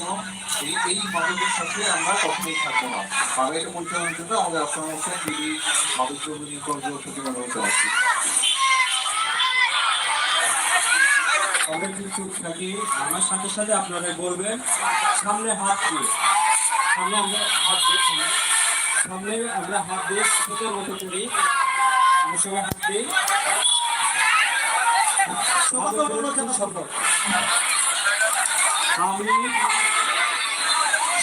এবং এই এই মাদকের সাথে আমরা কখনোই না। এটা পরিচালনার জন্য আমাদের থেকে সাথে সাথে আপনারা বলবেন, সামনে হাত দিয়ে, সামনে আমরা হাত দিয়ে সামনে। আমরা হাত দিয়ে ছোটের মতো করি আমরা সবাই হাত দিই প্রথম শপথ আমি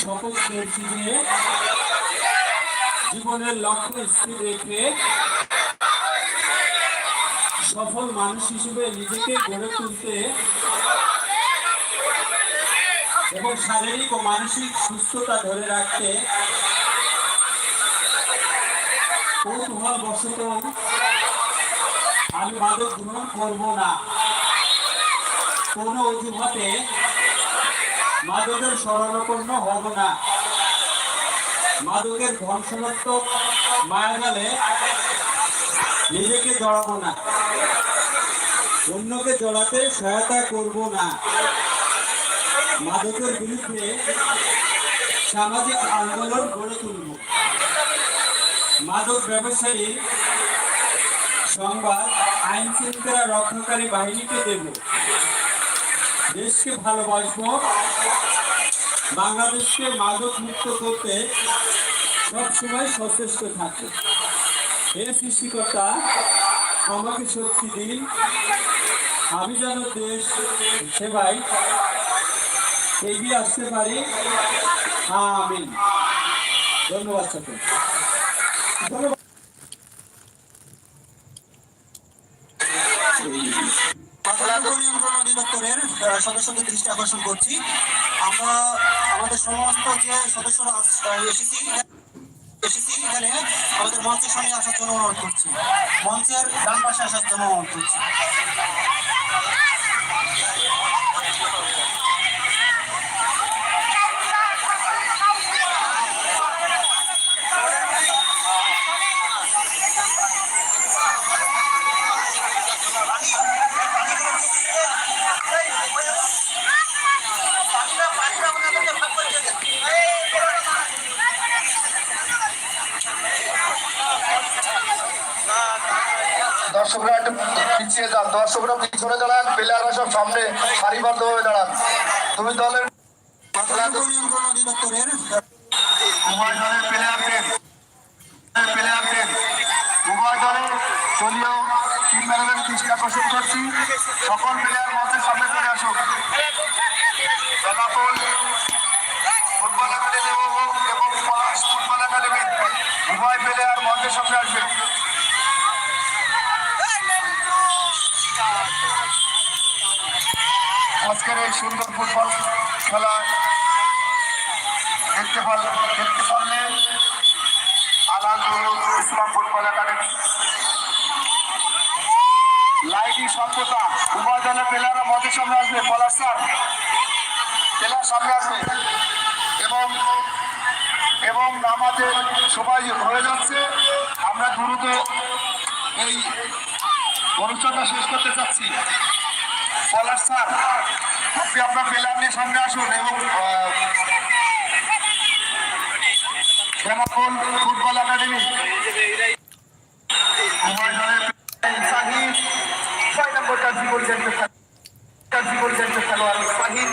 শপথ করছি যে জীবনের লক্ষ্য স্থির রেখে সফল মানুষ হিসেবে নিজেকে গড়ে তুলতে এবং শারীরিক ও মানসিক সুস্থতা ধরে রাখতে কৌতূহল বশত আমি মাদক গ্রহণ করব না। কোনো অজুহাতে মাদকের শরণাপন্ন হব না। মাদকের ধ্বংসাত্মক মায়াজালে নিজেকে জড়াবো না। অন্যকে জড়াতে সহায়তা করব না। মাদকের বিরুদ্ধে সামাজিক আন্দোলন গড়ে তুলব। মাদক ব্যবসায়ী সংবাদ, আইন শৃঙ্খলা রক্ষাকারী বাহিনীকে দেব। দেশকে ভালোবাসবো। বাংলাদেশকে মাদক মুক্ত করতে সবসময় সচেষ্ট থাকে। হে সৃষ্টিকর্তা আমাকে শক্তি দিন। আমি যেন দেশ সেবায় এগিয়ে আসতে পারি। আমি ধন্যবাদ সকল ধন্যবাদ মাদক নিয়ন্ত্রণ সদস্যদের দৃষ্টি আকর্ষণ করছি। আমরা আমাদের সমস্ত যে সদস্যরা এসেছি এসেছি এখানে, আমাদের মঞ্চের সামনে আসার জন্য অনুরোধ করছি। মঞ্চের ডান পাশে আসার জন্য অনুরোধ করছি। দর্শকরা একটু পিছিয়ে যান। দর্শকরা পিছনে দাঁড়ান প্লেয়াররা সব সামনে সারিবদ্ধভাবে দাঁড়ান। তুমি দলের সকল প্লেয়ার মঞ্চের সামনে চলে আসুন। খেলা। দেখতে পারলে দেখতে পারলে আলাল ইসলাম ফুটবল একাডেমি। লাইটি সভ্যতা সামনে আসবে। পলাশ স্যার প্লেয়ার সামনে আসবে। এবং এবং আমাদের সবাই হয়ে যাচ্ছে। আমরা দ্রুত এই অনুষ্ঠানটা শেষ করতে চাচ্ছি। পলাশ স্যার আপনি আপনার পেলে আপনি সামনে আসুন এবং বেনাপোল ফুটবল একাডেমি। উভয় দলের সাহিদ ছয় নম্বর কাজী পরিচালিত কাজী পরিচালিত খেলোয়াড় সাহিদ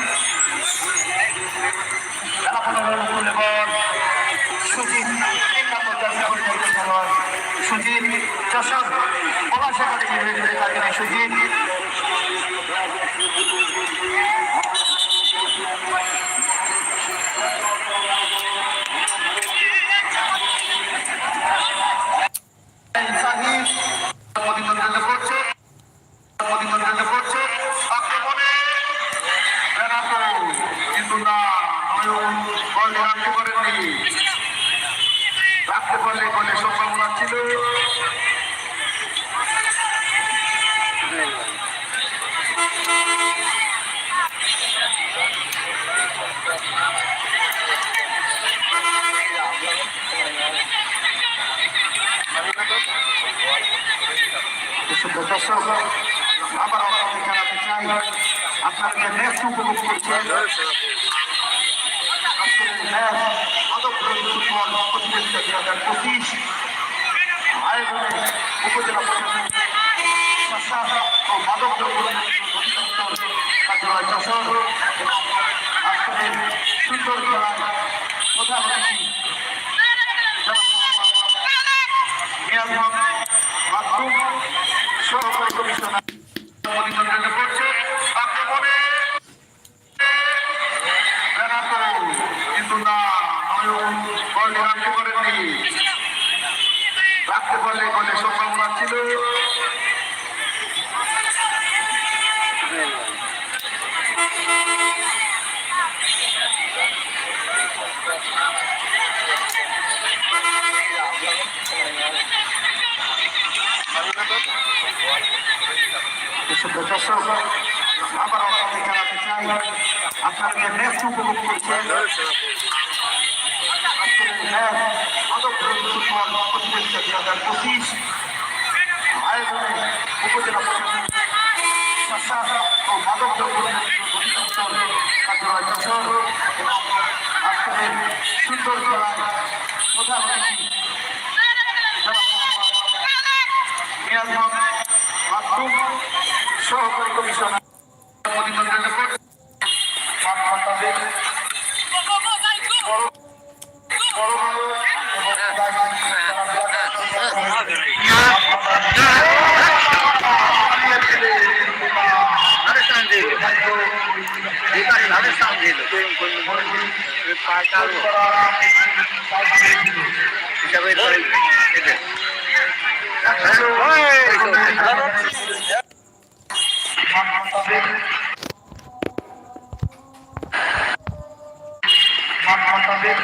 দর্শক আবার আপনাদের জানাতে চাই আপনারা যে ম্যাচ উপভোগ করছেন আজকের ম্যাচ মাদক ফুটবল প্রতিযোগিতা দুই হাজার পঁচিশ আয়োজনে উপজেলা প্রশাসন শাসা ও মাদক দ্রব্য সুন্দর খেলায় প্রধান দর্শক আবার আপনাদের জানাতে চাই আপনারা যে ম্যাচ উপভোগ করছেন আজকের ম্যাচ মাদক ফুটবল প্রতিযোগিতা দুই হাজার পঁচিশ আয়োজনে উপজেলা প্রশাসন শাসা ও মাদক কার্যালয় এবং আজকের সুন্দর খেলায় প্রধান সহকারী কমিশনার পরিচালনা করছে মানবতাদের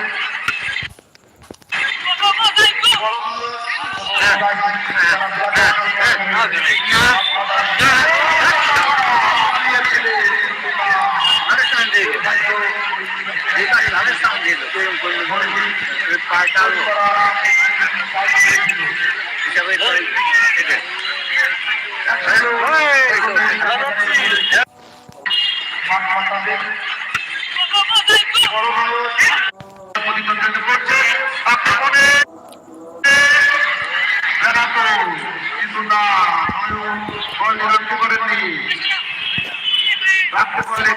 con